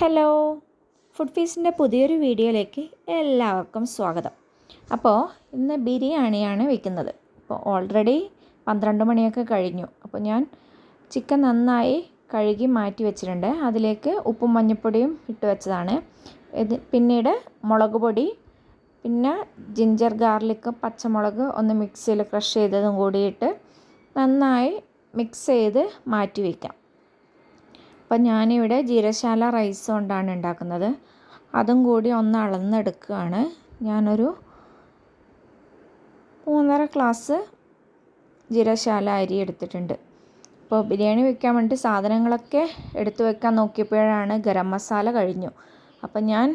Hello. Food ഫീസിന്റെ പുതിയൊരു വീഡിയോയിലേക്ക് എല്ലാവർക്കും സ്വാഗതം. അപ്പോൾ ഇന്ന് ബിരിയാണിയാണ് വെക്കുന്നത്. അപ്പോൾ ഓൾറെഡി പന്ത്രണ്ട് മണിയൊക്കെ കഴിഞ്ഞു. അപ്പോൾ ഞാൻ ചിക്കൻ നന്നായി കഴുകി മാറ്റി വെച്ചിട്ടുണ്ട്. അതിലേക്ക് ഉപ്പും മഞ്ഞൾപ്പൊടിയും ഇട്ട് വെച്ചതാണ്. ഇത് പിന്നീട് മുളക് പൊടി പിന്നെ ജിഞ്ചർ ഗാർലിക്ക് പച്ചമുളക് ഒന്ന് മിക്സിയിൽ ക്രഷ് ചെയ്തതും കൂടിയിട്ട് നന്നായി മിക്സ് ചെയ്ത് മാറ്റി വയ്ക്കാം അപ്പം ഞാനിവിടെ ജീരശാല റൈസ് കൊണ്ടാണ് ഉണ്ടാക്കുന്നത് അതും കൂടി ഒന്ന് അളന്നെടുക്കുകയാണ് ഞാനൊരു മൂന്നര ഗ്ലാസ് ജീരശാല അരി എടുത്തിട്ടുണ്ട്. അപ്പോൾ ബിരിയാണി വെക്കാൻ വേണ്ടി സാധനങ്ങളൊക്കെ എടുത്തു വെക്കാൻ നോക്കിയപ്പോഴാണ് ഗരം മസാല കഴിഞ്ഞു. അപ്പം ഞാൻ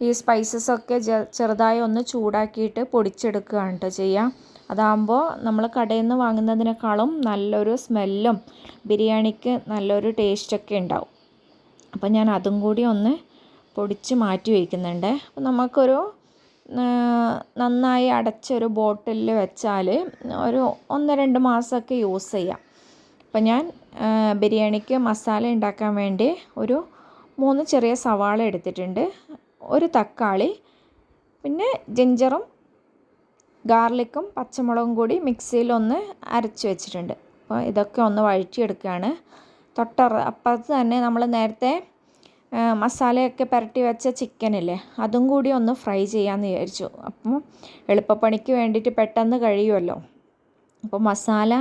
ഈ സ്പൈസസ് ഒക്കെ ചെറുതായി ഒന്ന് ചൂടാക്കിയിട്ട് പൊടിച്ചെടുക്കുകയാണ് കേട്ടോ ചെയ്യുക അതാകുമ്പോൾ നമ്മൾ കടയിൽ നിന്ന് വാങ്ങുന്നതിനേക്കാളും നല്ലൊരു സ്മെല്ലും ബിരിയാണിക്ക് നല്ലൊരു ടേസ്റ്റൊക്കെ ഉണ്ടാവും അപ്പോൾ ഞാൻ അതും കൂടി ഒന്ന് പൊടിച്ച് മാറ്റി വയ്ക്കുന്നുണ്ട് അപ്പോൾ നമുക്കൊരു നന്നായി അടച്ചൊരു ബോട്ടിലിൽ വെച്ചാൽ ഒരു ഒന്ന് രണ്ട് മാസമൊക്കെ യൂസ് ചെയ്യാം. അപ്പം ഞാൻ ബിരിയാണിക്ക് മസാല ഉണ്ടാക്കാൻ വേണ്ടി ഒരു മൂന്ന് ചെറിയ സവാള എടുത്തിട്ടുണ്ട്. ഒരു തക്കാളി പിന്നെ ജിഞ്ചറും ഗാർലിക്കും പച്ചമുളകും കൂടി മിക്സിയിൽ ഒന്ന് അരച്ച് വെച്ചിട്ടുണ്ട്. അപ്പോൾ ഇതൊക്കെ ഒന്ന് വഴറ്റിയെടുക്കുകയാണ്. തൊട്ട അപ്പുറത്ത് തന്നെ നമ്മൾ നേരത്തെ മസാലയൊക്കെ പുരട്ടി വെച്ച ചിക്കനില്ലേ അതും കൂടി ഒന്ന് ഫ്രൈ ചെയ്യാമെന്ന് വിചാരിച്ചു. അപ്പം എളുപ്പപ്പണിക്ക് വേണ്ടിയിട്ട് പെട്ടെന്ന് കഴിയുമല്ലോ. അപ്പോൾ മസാല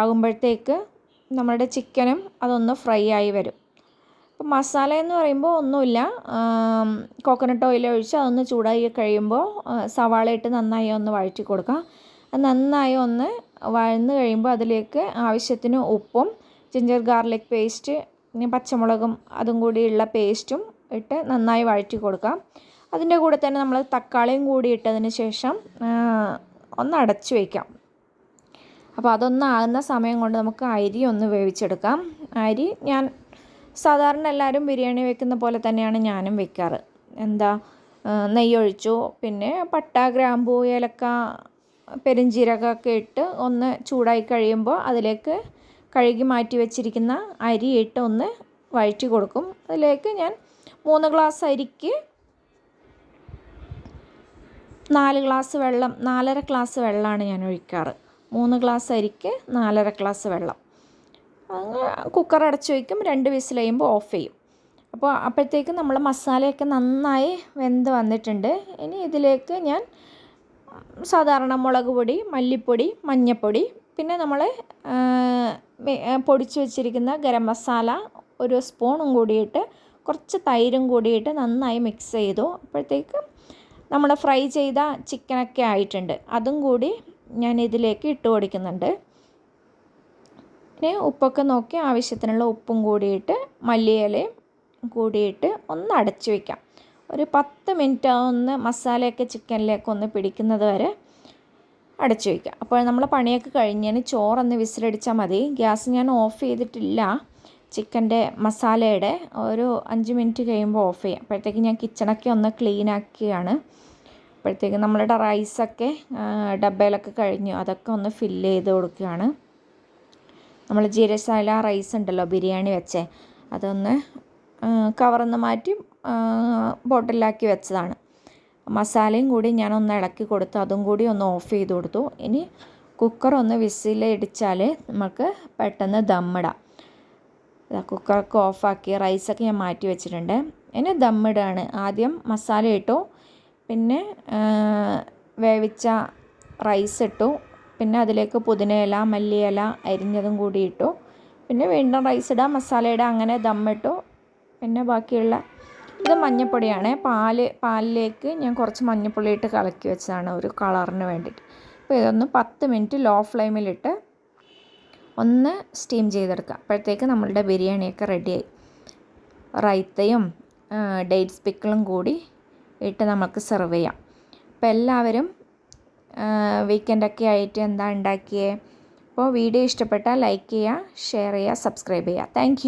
ആകുമ്പോഴത്തേക്ക് നമ്മുടെ ചിക്കനും അതൊന്ന് ഫ്രൈ ആയി വരും. അപ്പോൾ മസാല എന്ന് പറയുമ്പോൾ ഒന്നുമില്ല. കോക്കനട്ട് ഓയിൽ ഒഴിച്ച് അതൊന്ന് ചൂടായി കഴിയുമ്പോൾ സവാള ഇട്ട് നന്നായി ഒന്ന് വഴറ്റി കൊടുക്കാം. അത് നന്നായി ഒന്ന് വഴന്ന് കഴിയുമ്പോൾ അതിലേക്ക് ആവശ്യത്തിന് ഉപ്പും ജിഞ്ചർ ഗാർലിക് പേസ്റ്റ് പിന്നെ പച്ചമുളകും അതും കൂടിയുള്ള പേസ്റ്റും ഇട്ട് നന്നായി വഴറ്റി കൊടുക്കാം. അതിന്റെ കൂടെ തന്നെ നമ്മൾ തക്കാളിയും കൂടി ഇട്ടതിന് ശേഷം ഒന്ന് അടച്ചു വയ്ക്കാം. അപ്പോൾ അതൊന്നാകുന്ന സമയം കൊണ്ട് നമുക്ക് അരി ഒന്ന് വേവിച്ചെടുക്കാം. അരി ഞാൻ സാധാരണ എല്ലാവരും ബിരിയാണി വെക്കുന്ന പോലെ തന്നെയാണ് ഞാനും വെക്കാറ്. എന്താ നെയ്യൊഴിച്ചു പിന്നെ പട്ട ഗ്രാമ്പൂ ഏലക്ക പെരുംജീരകമൊക്കെ ഇട്ട് ഒന്ന് ചൂടായി കഴിയുമ്പോൾ അതിലേക്ക് കഴുകി മാറ്റി വെച്ചിരിക്കുന്ന അരി ഇട്ട് ഒന്ന് വഴറ്റി കൊടുക്കും. അതിലേക്ക് ഞാൻ മൂന്ന് ഗ്ലാസ് അരിക്ക് നാല് ഗ്ലാസ് വെള്ളം നാലര ഗ്ലാസ് വെള്ളമാണ് ഞാൻ ഒഴിക്കാറ്. മൂന്ന് ഗ്ലാസ് അരിക്ക് നാലര ഗ്ലാസ് വെള്ളം. കുക്കർ അടച്ചു വയ്ക്കും രണ്ട് വിസിൽ കഴിയുമ്പോൾ ഓഫ് ചെയ്യും. അപ്പോൾ അപ്പോഴത്തേക്കും നമ്മൾ മസാലയൊക്കെ നന്നായി വെന്ത് വന്നിട്ടുണ്ട്. ഇനി ഇതിലേക്ക് ഞാൻ സാധാരണ മുളക് പൊടി മല്ലിപ്പൊടി മഞ്ഞൾപ്പൊടി പിന്നെ നമ്മൾ പൊടിച്ചു വെച്ചിരിക്കുന്ന ഗരം മസാല ഒരു സ്പൂണും കൂടിയിട്ട് കുറച്ച് തൈരും കൂടിയിട്ട് നന്നായി മിക്സ് ചെയ്തു. അപ്പോഴത്തേക്ക് നമ്മൾ ഫ്രൈ ചെയ്ത ചിക്കനൊക്കെ ആയിട്ടുണ്ട്. അതും കൂടി ഞാൻ ഇതിലേക്ക് ഇട്ട് കൊടുക്കുന്നുണ്ട്. പിന്നെ ഉപ്പൊക്കെ നോക്കി ആവശ്യത്തിനുള്ള ഉപ്പും കൂടിയിട്ട് മല്ലിയിലയും കൂടിയിട്ട് ഒന്ന് അടച്ചു വയ്ക്കാം ഒരു പത്ത് മിനിറ്റ് ഒന്ന് മസാലയൊക്കെ ചിക്കനിലേക്ക് ഒന്ന് പിടിക്കുന്നത് വരെ അടച്ചു വയ്ക്കാം അപ്പോൾ നമ്മൾ പണിയൊക്കെ കഴിഞ്ഞതിന് ചോറൊന്ന് വിസിലടിച്ചാൽ മതി. ഗ്യാസ് ഞാൻ ഓഫ് ചെയ്തിട്ടില്ല. ചിക്കന്റെ മസാലയുടെ ഒരു അഞ്ച് മിനിറ്റ് കഴിയുമ്പോൾ ഓഫ് ചെയ്യാം. അപ്പോഴത്തേക്ക് ഞാൻ കിച്ചണൊക്കെ ഒന്ന് ക്ലീൻ ആക്കിയാണ്. അപ്പോഴത്തേക്ക് നമ്മളുടെ റൈസൊക്കെ ഡബയിലൊക്കെ കഴിഞ്ഞു. അതൊക്കെ ഒന്ന് ഫില്ല് ചെയ്ത് കൊടുക്കുകയാണ്. നമ്മൾ ജീരശാല റൈസ് ഉണ്ടല്ലോ ബിരിയാണി വെച്ചേ അതൊന്ന് കവറിന്ന് മാറ്റി ബോട്ടിലാക്കി വെച്ചതാണ്. മസാലയും കൂടി ഞാനൊന്ന് ഇളക്കി കൊടുത്തു അതും കൂടി ഒന്ന് ഓഫ് ചെയ്ത് കൊടുത്തു. ഇനി കുക്കർ ഒന്ന് വിസിലടിച്ചാൽ നമുക്ക് പെട്ടെന്ന് ദമ്മിടാം കുക്കറൊക്കെ ഓഫാക്കി റൈസൊക്കെ ഞാൻ മാറ്റി വെച്ചിട്ടുണ്ട്. ഇനി ദമ്മിടാണ് ആദ്യം മസാല ഇട്ടു പിന്നെ വേവിച്ച റൈസ് ഇട്ടു. പിന്നെ അതിലേക്ക് പുതിനയില മല്ലിയില അരിഞ്ഞതും കൂടി ഇട്ടു. പിന്നെ വീണ്ടും റൈസ് ഇടാം മസാല ഇടാം അങ്ങനെ ദമ്മിട്ടു പിന്നെ ബാക്കിയുള്ള ഇത് മഞ്ഞപ്പൊടിയാണ്. പാൽ പാലിലേക്ക് ഞാൻ കുറച്ച് മഞ്ഞൾപ്പൊടി ഇട്ട് കലക്കി വെച്ചതാണ് ഒരു കളറിന് വേണ്ടിയിട്ട് അപ്പോൾ ഇതൊന്ന് പത്ത് മിനിറ്റ് ലോ ഫ്ലെയിമിലിട്ട് ഒന്ന് സ്റ്റീം ചെയ്തെടുക്കുക അപ്പോഴത്തേക്ക് നമ്മളുടെ ബിരിയാണിയൊക്കെ റെഡിയായി റൈത്തയും ഡേറ്റ്സ് പിക്കിളും കൂടി ഇട്ട് നമുക്ക് സെർവ് ചെയ്യാം. അപ്പോൾ എല്ലാവരും വീക്കെൻഡൊക്കെ ആയിട്ട് എന്താ ഉണ്ടാക്കിയേ? അപ്പോൾ വീഡിയോ ഇഷ്ടപ്പെട്ടാൽ ലൈക്ക് ചെയ്യുക ഷെയർ ചെയ്യുക സബ്സ്ക്രൈബ് ചെയ്യുക. താങ്ക്